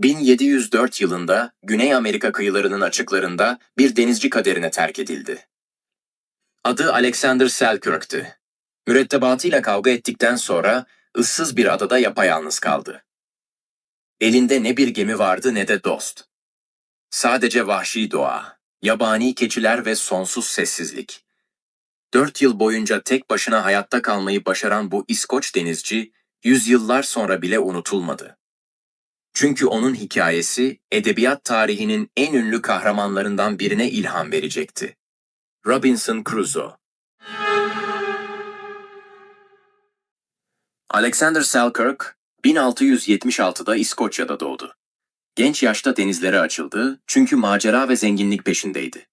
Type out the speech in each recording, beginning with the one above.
1704 yılında Güney Amerika kıyılarının açıklarında bir denizci kaderine terk edildi. Adı Alexander Selkirk'tü. Mürettebatıyla kavga ettikten sonra ıssız bir adada yapayalnız kaldı. Elinde ne bir gemi vardı ne de dost. Sadece vahşi doğa, yabani keçiler ve sonsuz sessizlik. Dört yıl boyunca tek başına hayatta kalmayı başaran bu İskoç denizci, yüzyıllar sonra bile unutulmadı. Çünkü onun hikayesi edebiyat tarihinin en ünlü kahramanlarından birine ilham verecekti. Robinson Crusoe Alexander Selkirk, 1676'da İskoçya'da doğdu. Genç yaşta denizlere açıldı çünkü macera ve zenginlik peşindeydi.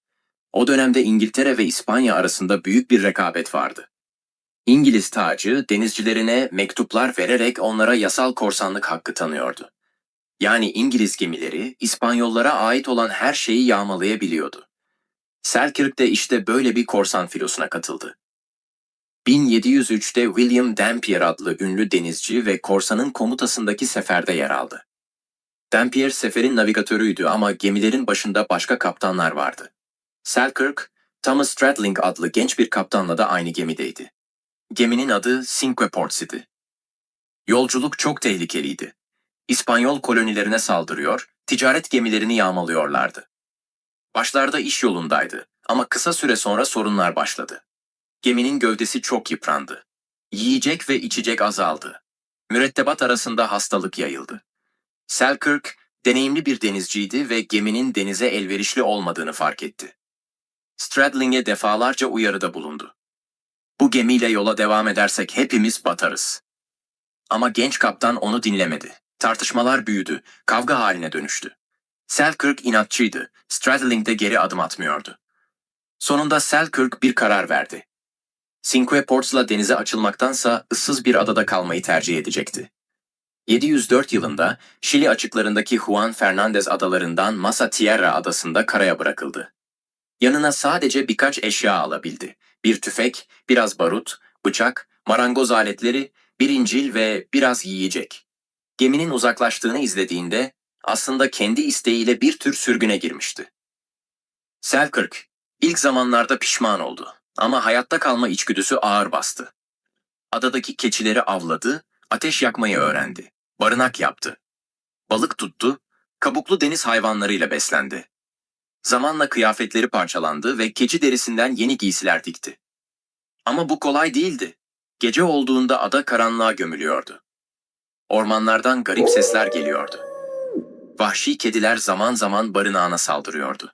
O dönemde İngiltere ve İspanya arasında büyük bir rekabet vardı. İngiliz tacı denizcilerine mektuplar vererek onlara yasal korsanlık hakkı tanıyordu. Yani İngiliz gemileri İspanyollara ait olan her şeyi yağmalayabiliyordu. Selkirk de işte böyle bir korsan filosuna katıldı. 1703'te William Dampier adlı ünlü denizci ve korsanın komutasındaki seferde yer aldı. Dampier seferin navigatörüydü ama gemilerin başında başka kaptanlar vardı. Selkirk, Thomas Stradling adlı genç bir kaptanla da aynı gemideydi. Geminin adı Cinque Ports idi. Yolculuk çok tehlikeliydi. İspanyol kolonilerine saldırıyor, ticaret gemilerini yağmalıyorlardı. Başlarda iş yolundaydı ama kısa süre sonra sorunlar başladı. Geminin gövdesi çok yıprandı. Yiyecek ve içecek azaldı. Mürettebat arasında hastalık yayıldı. Selkirk, deneyimli bir denizciydi ve geminin denize elverişli olmadığını fark etti. Stradling'e defalarca uyarıda bulundu. Bu gemiyle yola devam edersek hepimiz batarız. Ama genç kaptan onu dinlemedi. Tartışmalar büyüdü, kavga haline dönüştü. Selkirk inatçıydı, Stradling de geri adım atmıyordu. Sonunda Selkirk bir karar verdi. Cinque Ports'la denize açılmaktansa ıssız bir adada kalmayı tercih edecekti. 704 yılında Şili açıklarındaki Juan Fernandez adalarından Masa Tierra adasında karaya bırakıldı. Yanına sadece birkaç eşya alabildi. Bir tüfek, biraz barut, bıçak, marangoz aletleri, bir incil ve biraz yiyecek. Geminin uzaklaştığını izlediğinde aslında kendi isteğiyle bir tür sürgüne girmişti. Selkirk ilk zamanlarda pişman oldu ama hayatta kalma içgüdüsü ağır bastı. Adadaki keçileri avladı, ateş yakmayı öğrendi, barınak yaptı. Balık tuttu, kabuklu deniz hayvanlarıyla beslendi. Zamanla kıyafetleri parçalandı ve keçi derisinden yeni giysiler dikti. Ama bu kolay değildi. Gece olduğunda ada karanlığa gömülüyordu. Ormanlardan garip sesler geliyordu. Vahşi kediler zaman zaman barınağına saldırıyordu.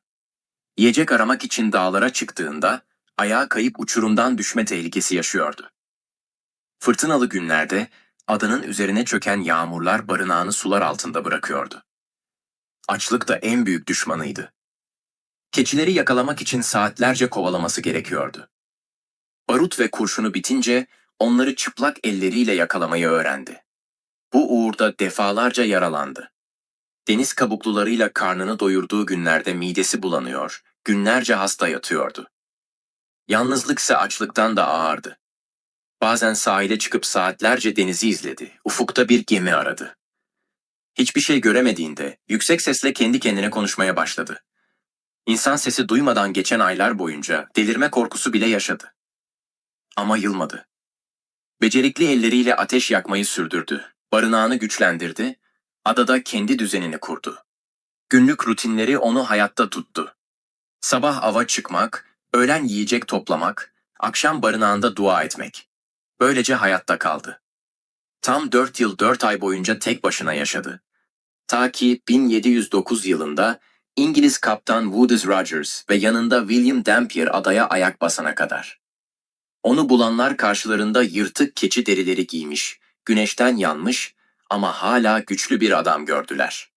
Yiyecek aramak için dağlara çıktığında ayağa kayıp uçurumdan düşme tehlikesi yaşıyordu. Fırtınalı günlerde adanın üzerine çöken yağmurlar barınağını sular altında bırakıyordu. Açlık da en büyük düşmanıydı. Keçileri yakalamak için saatlerce kovalaması gerekiyordu. Barut ve kurşunu bitince onları çıplak elleriyle yakalamayı öğrendi. Bu uğurda defalarca yaralandı. Deniz kabuklularıyla karnını doyurduğu günlerde midesi bulanıyor, günlerce hasta yatıyordu. Yalnızlık ise açlıktan da ağırdı. Bazen sahile çıkıp saatlerce denizi izledi, ufukta bir gemi aradı. Hiçbir şey göremediğinde yüksek sesle kendi kendine konuşmaya başladı. İnsan sesi duymadan geçen aylar boyunca delirme korkusu bile yaşadı. Ama yılmadı. Becerikli elleriyle ateş yakmayı sürdürdü, barınağını güçlendirdi, adada kendi düzenini kurdu. Günlük rutinleri onu hayatta tuttu. Sabah ava çıkmak, öğlen yiyecek toplamak, akşam barınağında dua etmek. Böylece hayatta kaldı. Tam dört yıl dört ay boyunca tek başına yaşadı. Ta ki 1709 yılında İngiliz kaptan Woodus Rogers ve yanında William Dampier adaya ayak basana kadar. Onu bulanlar karşılarında yırtık keçi derileri giymiş, güneşten yanmış ama hala güçlü bir adam gördüler.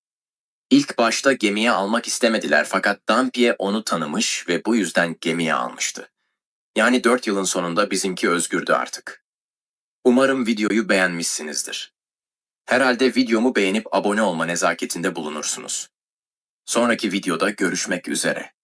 İlk başta gemiye almak istemediler fakat Dampier onu tanımış ve bu yüzden gemiye almıştı. Yani dört yılın sonunda bizimki özgürdü artık. Umarım videoyu beğenmişsinizdir. Herhalde videomu beğenip abone olma nezaketinde bulunursunuz. Sonraki videoda görüşmek üzere.